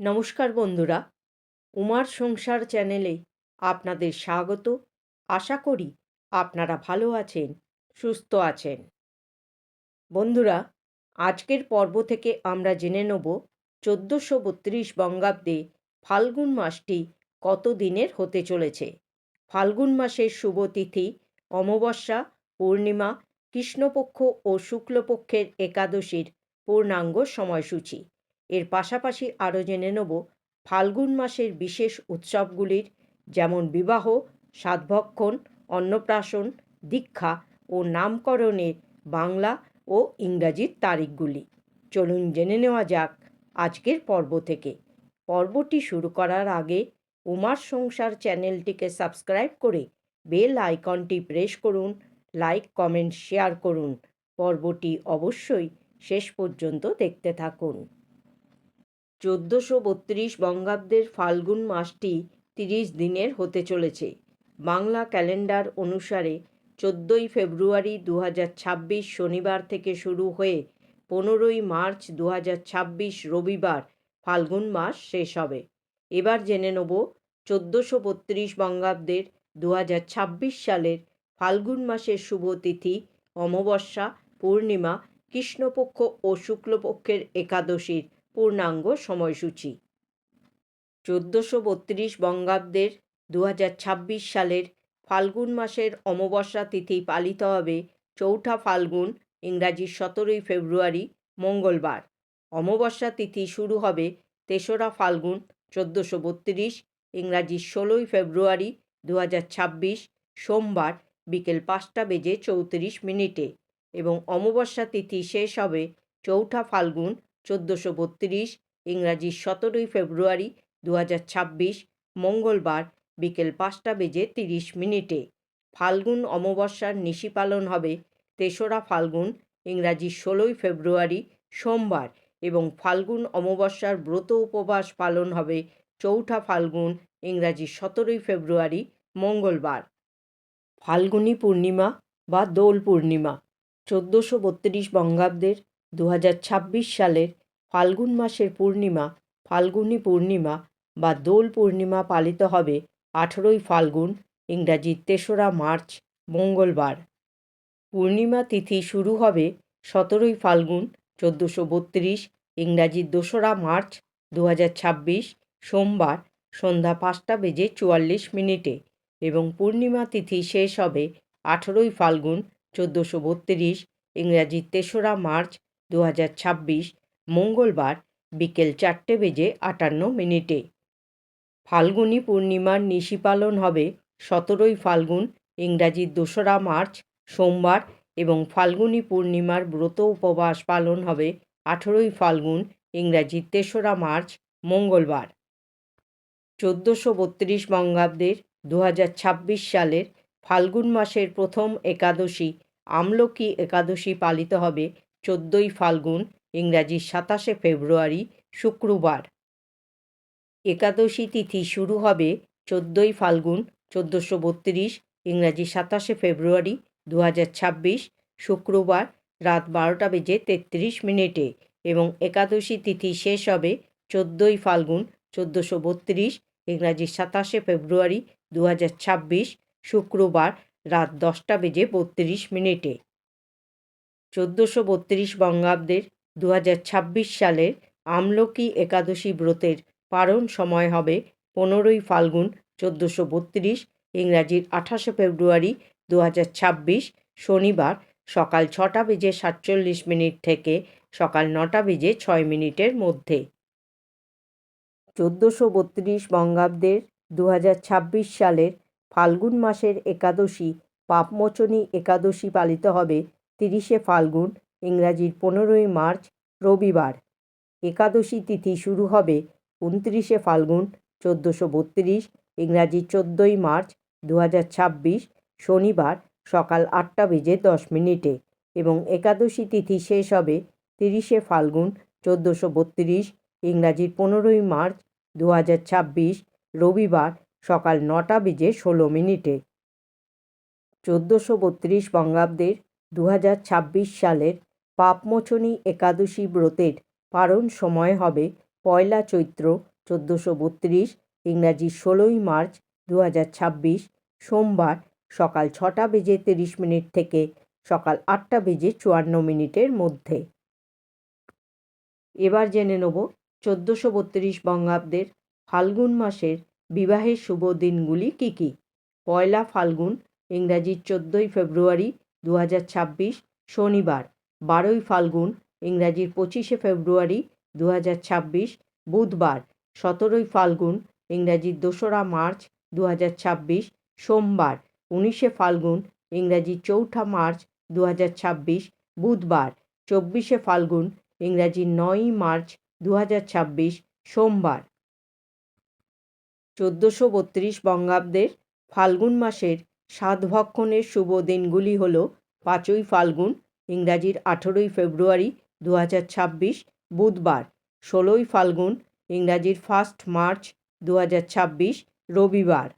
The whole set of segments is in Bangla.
নমস্কার বন্ধুরা, উমার সংসার চ্যানেলে আপনাদের স্বাগত। আশা করি আপনারা ভালো আছেন, সুস্থ আছেন। বন্ধুরা, আজকের পর্ব থেকে আমরা জেনে নেব চোদ্দোশো বত্রিশ বঙ্গাব্দে ফাল্গুন মাসটি কত দিনের হতে চলেছে। ফাল্গুন মাসের শুভ তিথি অমাবস্যা, পূর্ণিমা, কৃষ্ণপক্ষ ও শুক্লপক্ষের একাদশীর পূর্ণাঙ্গ সময়সূচি। এর পাশাপাশি আরও জেনে নেব ফাল্গুন মাসের বিশেষ উৎসবগুলির, যেমন বিবাহ, সাতভক্ষণ, অন্নপ্রাশন, দীক্ষা ও নামকরণের বাংলা ও ইংরাজির তারিখগুলি। চলুন জেনে নেওয়া যাক আজকের পর্ব থেকে। পর্বটি শুরু করার আগে উমার সংসার চ্যানেলটিকে সাবস্ক্রাইব করে বেল আইকনটি প্রেস করুন, লাইক, কমেন্ট, শেয়ার করুন। পর্বটি অবশ্যই শেষ পর্যন্ত দেখতে থাকুন। চোদ্দোশো বত্রিশ বঙ্গাব্দের ফাল্গুন মাসটি তিরিশ দিনের হতে চলেছে। বাংলা ক্যালেন্ডার অনুসারে চোদ্দোই ফেব্রুয়ারি দু ছাব্বিশ শনিবার থেকে শুরু হয়ে পনেরোই মার্চ দু ছাব্বিশ রবিবার ফাল্গুন মাস শেষ হবে। এবার জেনে নেব চোদ্দোশো বত্রিশ বঙ্গাব্দের দু ছাব্বিশ সালের ফাল্গুন মাসের শুভ তিথি, অমাবস্যা, পূর্ণিমা, কৃষ্ণপক্ষ ও শুক্লপক্ষের একাদশীর পূর্ণাঙ্গ সময়সূচি। চোদ্দোশো বত্রিশ বঙ্গাব্দের দু সালের ফাল্গুন মাসের অমাবস্যা তিথি পালিত হবে চৌঠা ফাল্গুন, ইংরাজি সতেরোই ফেব্রুয়ারি, মঙ্গলবার। অমাবস্যা তিথি শুরু হবে তেসরা ফাল্গুন, চোদ্দোশো বত্রিশ, ইংরাজি ষোলোই ফেব্রুয়ারি দু সোমবার বিকেল পাঁচটা বেজে চৌত্রিশ মিনিটে। এবং অমাবস্যা তিথি শেষ হবে চৌঠা ফাল্গুন চোদ্দোশো বত্রিশ, ইংরাজি সতেরোই ফেব্রুয়ারি দু মঙ্গলবার বিকেল পাঁচটা বেজে তিরিশ মিনিটে। ফাল্গুন অমাবস্যার নিশি পালন হবে তেসরা ফাল্গুন, ইংরাজি ষোলোই ফেব্রুয়ারি সোমবার এবং ফাল্গুন অমাবস্যার ব্রত উপবাস পালন হবে চৌঠা ফাল্গুন, ইংরাজি সতেরোই ফেব্রুয়ারি মঙ্গলবার। ফাল্গুনী পূর্ণিমা বা দোল পূর্ণিমা, চোদ্দোশো বত্রিশ বঙ্গাব্দের দু হাজার ছাব্বিশ সালের ফাল্গুন মাসের পূর্ণিমা, ফাল্গুনী পূর্ণিমা বা দোল পূর্ণিমা পালিত হবে আঠেরোই ফাল্গুন, ইংরাজি তেসরা মার্চ, মঙ্গলবার। পূর্ণিমা তিথি শুরু হবে সতেরোই ফাল্গুন, চোদ্দোশো বত্রিশ, ইংরাজি দোসরা মার্চ দু সোমবার, সন্ধ্যা পাঁচটা বেজে চুয়াল্লিশ মিনিটে এবং পূর্ণিমা তিথি শেষ হবে আঠেরোই ফাল্গুন, চোদ্দোশো বত্রিশ, ইংরাজি তেসরা মার্চ দু মঙ্গলবার বিকেল চারটে বেজে আটান্ন মিনিটে। ফাল্গুনী পূর্ণিমার নিশি পালন হবে সতেরোই ফাল্গুন, ইংরাজি দোসরা মার্চ, সোমবার এবং ফাল্গুনী পূর্ণিমার ব্রত উপবাস পালন হবে আঠেরোই ফাল্গুন, ইংরাজি তেসরা মার্চ, মঙ্গলবার। চোদ্দোশো বত্রিশ বঙ্গাব্দের দু হাজার ছাব্বিশ সালের ফাল্গুন মাসের প্রথম একাদশী, আমলকি একাদশী পালিত হবে চোদ্দোই ফাল্গুন, ইংরাজি সাতাশে ফেব্রুয়ারি, শুক্রবার। একাদশী তিথি শুরু হবে চোদ্দোই ফাল্গুন, চোদ্দোশো বত্রিশ, ইংরাজি সাতাশে ফেব্রুয়ারি দু শুক্রবার রাত বারোটা বেজে তেত্রিশ মিনিটে এবং একাদশী তিথি শেষ হবে চোদ্দোই ফাল্গুন, চোদ্দোশো বত্রিশ, ইংরাজি সাতাশে ফেব্রুয়ারি দু শুক্রবার রাত দশটা বেজে বত্রিশ মিনিটে। চোদ্দোশো বত্রিশ বঙ্গাব্দের দু সালের আমলকি একাদশী ব্রতের পারণ সময় হবে পনেরোই ফাল্গুন চোদ্দোশো বত্রিশ, ইংরাজির আঠাশে ফেব্রুয়ারি দু শনিবার সকাল ছটা বেজে সাতচল্লিশ মিনিট থেকে সকাল নটা বেজে ছয় মিনিটের মধ্যে। চোদ্দোশো বত্রিশ বঙ্গাব্দের দু সালের ফাল্গুন মাসের একাদশী পাপমোচনী একাদশী পালিত হবে তিরিশে ফাল্গুন, ইংরাজির পনেরোই মার্চ, রবিবার। একাদশী তিথি শুরু হবে উনত্রিশে ফাল্গুন, চোদ্দোশো বত্রিশ, ইংরাজি চোদ্দোই মার্চ দু ছাব্বিশ, শনিবার সকাল আটটা বেজে দশ মিনিটে এবং একাদশী তিথি শেষ হবে তিরিশে ফাল্গুন, চোদ্দোশো বত্রিশ ইংরাজির পনেরোই মার্চ দু ছাব্বিশ, রবিবার সকাল নটা বেজে ষোলো মিনিটে। চোদ্দোশো বত্রিশ বঙ্গাব্দের দু হাজার ছাব্বিশ সালের পাপমোচনী একাদশী ব্রতের পারণ সময় হবে পয়লা চৈত্র চোদ্দোশো বত্রিশ, ইংরাজি ষোলোই মার্চ দু হাজার ছাব্বিশ, সোমবার সকাল ছটা বেজে তিরিশ মিনিট থেকে সকাল আটটা বেজে চুয়ান্ন মিনিটের মধ্যে। এবার জেনে নেব চোদ্দোশো বত্রিশ বঙ্গাব্দের ফাল্গুন মাসের বিবাহের শুভ দিনগুলি কী কী? পয়লা ফাল্গুন, ইংরাজি চোদ্দোই ফেব্রুয়ারি দু হাজার ছাব্বিশ শনিবার, বারোই ফাল্গুন, ইংরাজির পঁচিশে ফেব্রুয়ারি দু হাজার ছাব্বিশ বুধবার, সতেরোই ফাল্গুন, ইংরাজির দোসরা মার্চ দু হাজার ছাব্বিশ সোমবার, উনিশে ফাল্গুন ইংরাজি চৌঠা মার্চ দু হাজার ছাব্বিশ বুধবার, চব্বিশে ফাল্গুন ইংরাজি নয়ই মার্চ দু হাজার ছাব্বিশ সোমবার। চোদ্দোশো বত্রিশ বঙ্গাব্দের ফাল্গুন মাসের সাতভক্ষণের শুভ দিনগুলি হল পাঁচই ফাল্গুন, ইংরাজির আঠেরোই ফেব্রুয়ারি দু হাজার ছাব্বিশ, বুধবার। ষোলোই ফাল্গুন, ইংরাজির ফার্স্ট মার্চ দু হাজার ছাব্বিশ, রবিবার।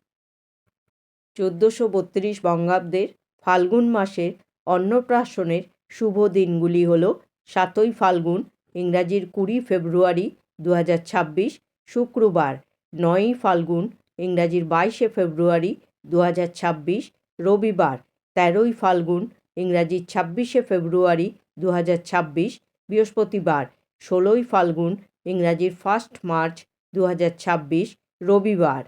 চোদ্দোশো বত্রিশ বঙ্গাব্দের ফাল্গুন মাসের অন্নপ্রাশনের শুভ দিনগুলি হল সাতই ফাল্গুন, ইংরাজির কুড়ি ফেব্রুয়ারি দু হাজার ছাব্বিশ, শুক্রবার। নয়ই ফাল্গুন, ইংরাজির বাইশে ফেব্রুয়ারি দু হাজার ছাব্বিশ, রবিবার, তেরোই ফাল্গুন ইংরাজির ছাব্বিশে ফেব্রুয়ারি দু হাজার ছাব্বিশ, বৃহস্পতিবার, ষোলোই ফাল্গুন ইংরাজির ফার্স্ট মার্চ দু হাজার ছাব্বিশ, রবিবার।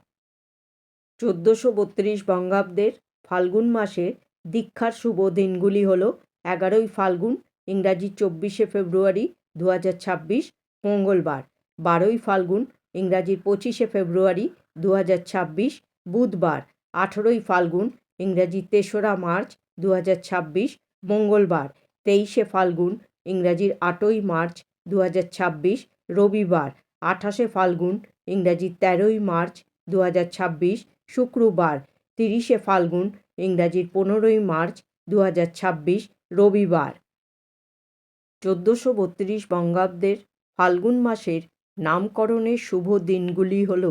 চোদ্দোশো বত্রিশ বঙ্গাব্দের ফাল্গুন মাসের দীক্ষার শুভ দিনগুলি হল এগারোই ফাল্গুন, ইংরাজি চব্বিশে ফেব্রুয়ারি দু হাজার ছাব্বিশ, মঙ্গলবার, বারোই ফাল্গুন ইংরাজির পঁচিশে ফেব্রুয়ারি দু হাজার ছাব্বিশ, বুধবার আঠেরোই ফাল্গুন, ইংরাজি তেসরা মার্চ দু হাজার ছাব্বিশ, মঙ্গলবার। তেইশে ফাল্গুন, ইংরাজির আটই মার্চ দু হাজার ছাব্বিশ, রবিবার। আঠাশে ফাল্গুন, ইংরাজি তেরোই মার্চ দু হাজার ছাব্বিশ, শুক্রবার। তিরিশে ফাল্গুন, ইংরাজির পনেরোই মার্চ দু হাজার ছাব্বিশ, রবিবার। চোদ্দোশো বত্রিশ বঙ্গাব্দের ফাল্গুন মাসের নামকরণের শুভ দিনগুলি হল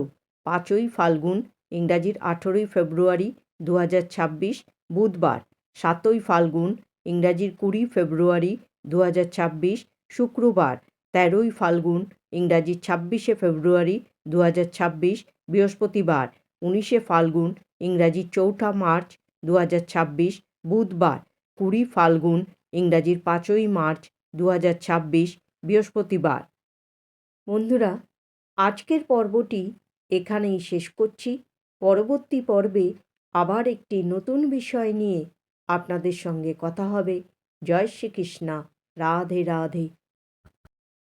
পাঁচই ফাল্গুন ইংরাজির আঠেরোই ফেব্রুয়ারি দু হাজার ছাব্বিশ, বুধবার। সাতই ফাল্গুন, ইংরাজির কুড়ি ফেব্রুয়ারি দু হাজার ছাব্বিশ, শুক্রবার। তেরোই ফাল্গুন, ইংরাজির ছাব্বিশে ফেব্রুয়ারি দু হাজার ছাব্বিশ, বৃহস্পতিবার। উনিশে ফাল্গুন, ইংরাজির চৌঠা মার্চ দু হাজার ছাব্বিশ, বুধবার। কুড়ি ফাল্গুন, ইংরাজির পাঁচই মার্চ দু হাজার ছাব্বিশ, বৃহস্পতিবার। বন্ধুরা, আজকের পর্বটি এখানেই শেষ করছি। পরবর্তী পর্বে আবার একটি নতুন বিষয় নিয়ে আপনাদের সঙ্গে কথা হবে। জয় শ্রীকৃষ্ণা। রাধে রাধে।